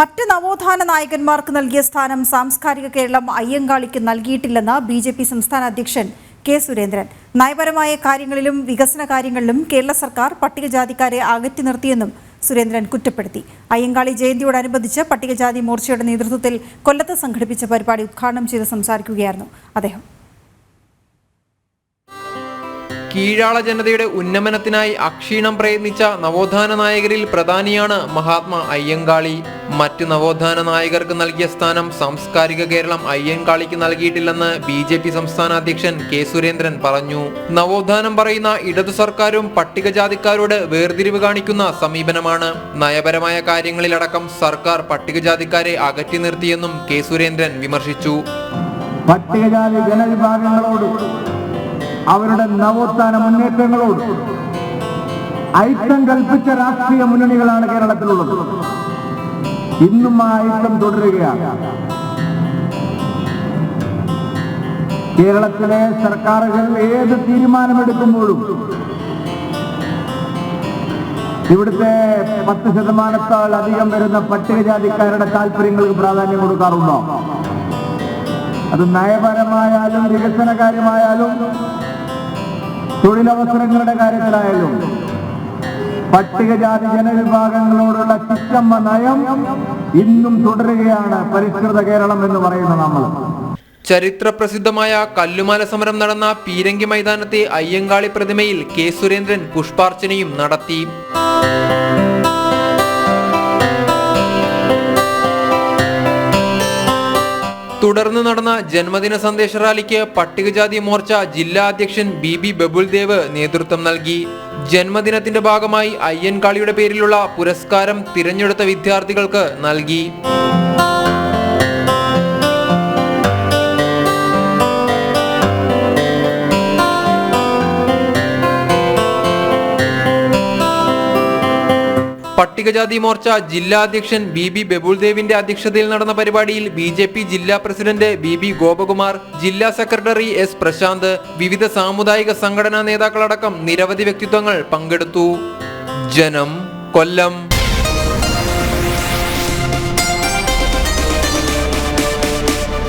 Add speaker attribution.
Speaker 1: മറ്റ് നവോത്ഥാന നായകന്മാർക്ക് നൽകിയ സ്ഥാനം സാംസ്കാരിക കേരളം അയ്യങ്കാളിക്ക് നൽകിയിട്ടില്ലെന്ന് ബി ജെ പി സംസ്ഥാന അധ്യക്ഷൻ കെ സുരേന്ദ്രൻ. നയപരമായ കാര്യങ്ങളിലും വികസന കാര്യങ്ങളിലും കേരള സർക്കാർ പട്ടികജാതിക്കാരെ അകറ്റി നിർത്തിയെന്നും സുരേന്ദ്രൻ കുറ്റപ്പെടുത്തി. അയ്യങ്കാളി ജയന്തിയോടനുബന്ധിച്ച് പട്ടികജാതി മോർച്ചയുടെ നേതൃത്വത്തിൽ കൊല്ലത്ത് സംഘടിപ്പിച്ച പരിപാടി ഉദ്ഘാടനം ചെയ്ത് സംസാരിക്കുകയായിരുന്നു അദ്ദേഹം.
Speaker 2: കീഴാള ജനതയുടെ ഉന്നമനത്തിനായി അക്ഷീണം പ്രയത്നിച്ച നവോത്ഥാന നായകരിൽ പ്രധാനിയാണ് മഹാത്മാ അയ്യങ്കാളി. മറ്റു നവോത്ഥാന നായകർക്ക് നൽകിയ സ്ഥാനം സാംസ്കാരിക കേരളം അയ്യങ്കാളിക്ക് നൽകിയിട്ടില്ലെന്ന് ബി ജെ പി സംസ്ഥാന അധ്യക്ഷൻ കെ സുരേന്ദ്രൻ പറഞ്ഞു. നവോത്ഥാനം പറയുന്ന ഇടതു സർക്കാരും പട്ടികജാതിക്കാരോട് വേർതിരിവ് കാണിക്കുന്ന സമീപനമാണ്. നയപരമായ കാര്യങ്ങളിലടക്കം സർക്കാർ പട്ടികജാതിക്കാരെ അകറ്റി നിർത്തിയെന്നും കെ സുരേന്ദ്രൻ വിമർശിച്ചു.
Speaker 3: പട്ടികജാതി ജനവിഭാഗങ്ങളോട് അവരുടെ നവോത്ഥാന മുന്നേറ്റങ്ങളോട് ഐക്യം കൽപ്പിച്ച രാഷ്ട്രീയ മുന്നണികളാണ് കേരളത്തിലുള്ളത്. ഇന്നും ആ ഐക്യം തുടരുകയാണ്. കേരളത്തിലെ സർക്കാരുകൾ ഏത് തീരുമാനമെടുക്കുമ്പോഴും ഇവിടുത്തെ പത്ത് ശതമാനത്താൽ അധികം വരുന്ന പട്ടികജാതിക്കാരുടെ താല്പര്യങ്ങൾക്ക് പ്രാധാന്യം കൊടുക്കാറുണ്ടോ? അത് നയപരമായാലും വികസന കാര്യമായാലും തൊഴിലവസരങ്ങളുടെ കാര്യത്തിലായാലും പട്ടികജാതി ജനവിഭാഗങ്ങളോടുള്ള ചിറ്റമ്മ നയം ഇന്നും തുടരുകയാണ് പരിഷ്കൃത കേരളം എന്ന് പറയുന്ന നമ്മൾ.
Speaker 2: ചരിത്ര പ്രസിദ്ധമായ കല്ലുമാല സമരം നടന്ന പീരങ്കി മൈതാനത്തെ അയ്യങ്കാളി പ്രതിമയിൽ കെ സുരേന്ദ്രൻ പുഷ്പാർച്ചനയും നടത്തി. തുടർന്ന് നടന്ന ജന്മദിന സന്ദേശ റാലിക്ക് പട്ടികജാതി മോർച്ച ജില്ലാ അധ്യക്ഷൻ ബി ബി ബബുൽദേവ് നേതൃത്വം നൽകി. ജന്മദിനത്തിന്റെ ഭാഗമായി അയ്യൻകാളിയുടെ പേരിലുള്ള പുരസ്കാരം തിരഞ്ഞെടുത്ത വിദ്യാർത്ഥികൾക്ക് നൽകി. പട്ടികജാതി മോർച്ച ജില്ലാ അധ്യക്ഷൻ ബി ബി ബബുൾദേവിന്റെ അധ്യക്ഷതയിൽ നടന്ന പരിപാടിയിൽ ബി ജെ പി ജില്ലാ പ്രസിഡന്റ് ബി ബി ഗോപകുമാർ ജില്ലാ സെക്രട്ടറി എസ് പ്രശാന്ത് വിവിധ സാമുദായിക സംഘടനാ നേതാക്കളടക്കം നിരവധി വ്യക്തിത്വങ്ങൾ പങ്കെടുത്തു. ജനം കൊല്ലം.